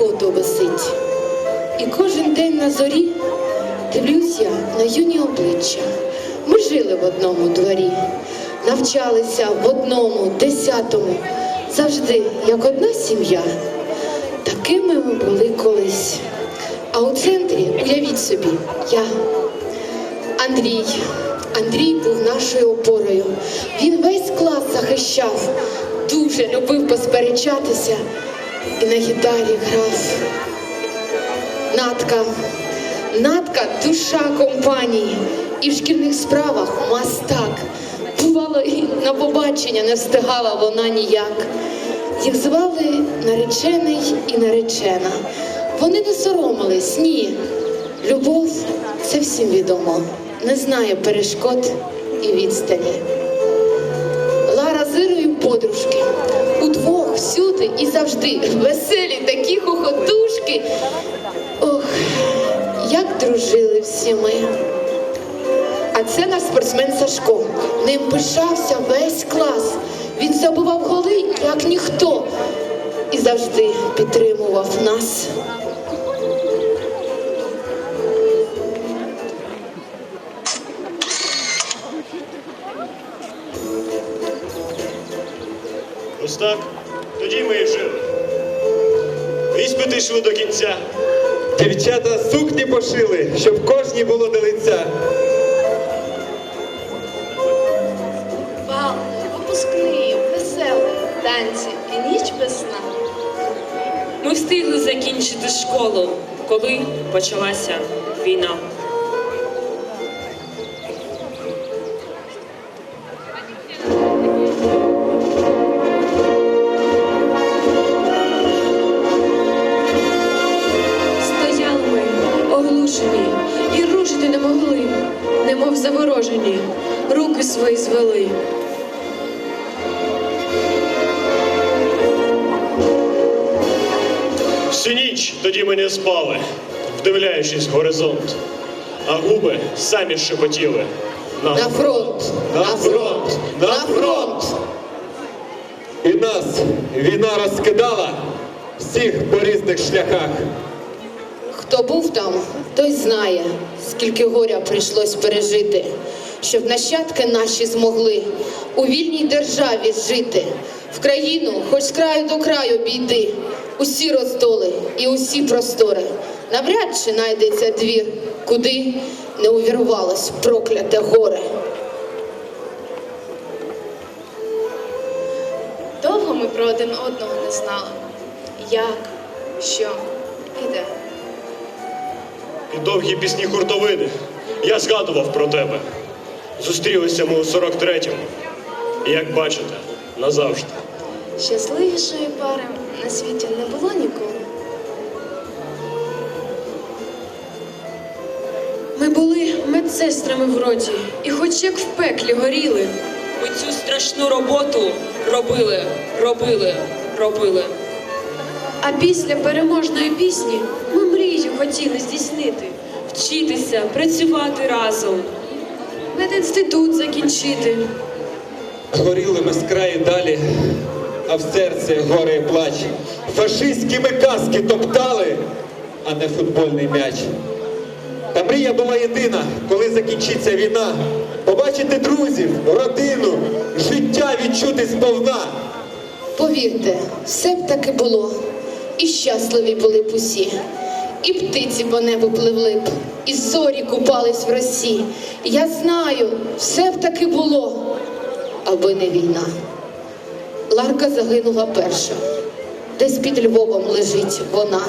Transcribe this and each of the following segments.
фото висить. І кожен день на зорі дивлюсь я на юні обличчя. Ми жили в одному дворі, навчалися в одному, десятому, завжди як одна сім'я. Такими ми були колись. А у центрі, уявіть собі, я. Андрій. Андрій був нашою опорою. Він весь клас захищав, дуже любив посперечатися і на гітарі грав. Натка, Натка душа компанії. І в шкільних справах мастак. Бувало, і на побачення не встигала вона ніяк. Їх звали наречений і наречена. Вони не соромились, ні. Любов це всім відомо, не знає перешкод і відстані. Завжди. Веселі такі хохотушки. Ох, як дружили всі ми. А це наш спортсмен Сашко. Ним пишався весь клас. Він забував голи, як ніхто, і завжди підтримував нас. Ось так. Тоді ми і жили. Іспити йшли до кінця. Дівчата сукні пошили, щоб кожній було до лиця. Бал, випускний, веселий, танці і ніч без сна. Ми встигли закінчити школу, коли почалася війна. Немов заворожені, руки свої звели. Всю ніч тоді ми не спали, вдивляючись в горизонт. А губи самі шепотіли. На, На фронт! На фронт! На фронт! І нас війна розкидала всіх по різних шляхах. Хто був там, той знає, скільки горя прийшлось пережити, щоб нащадки наші змогли у вільній державі жити, в країну, хоч з краю до краю бійди, усі роздоли і усі простори. Навряд чи знайдеться двір, куди не увірвалось прокляте горе. Довго ми про один одного не знали. Як, що і де. І довгі пісні хуртовини. Я згадував про тебе. Зустрілися ми у 43-му. І як бачите, назавжди. Щасливішої пари на світі не було ніколи. Ми були медсестрами в роті, і хоч як в пеклі горіли, Ми цю страшну роботу робили, робили, робили. а після переможної пісні ми хотіли здійснити, Вчитися, працювати разом. медінститут закінчити. Горіли ми з краю далі, а в серці горе і плач. Фашистські ми каски топтали, а не футбольний м'яч. Та мрія була єдина, коли закінчиться війна. Побачити друзів, родину, життя відчути сповна. Повірте, все б таки було, і щасливі були б усі, і птиці по небу пливли б, і зорі купались в росі. Я знаю, все б таки було, аби не війна. Ларка загинула перша, десь під Львовом лежить вона.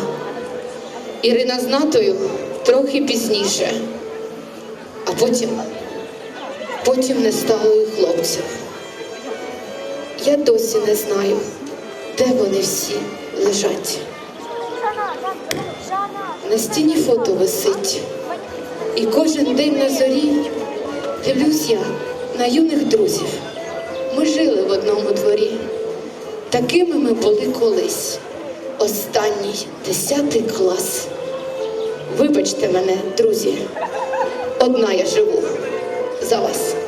Ірина з Натою трохи пізніше, а потім, потім не стало і хлопців. Я досі не знаю, де вони всі лежать. На стіні фото висить. І кожен день на зорі дивлюсь я на юних друзів. Ми жили в одному дворі. Такими ми були колись. Останній десятий клас. Вибачте мене, друзі, одна я живу за вас.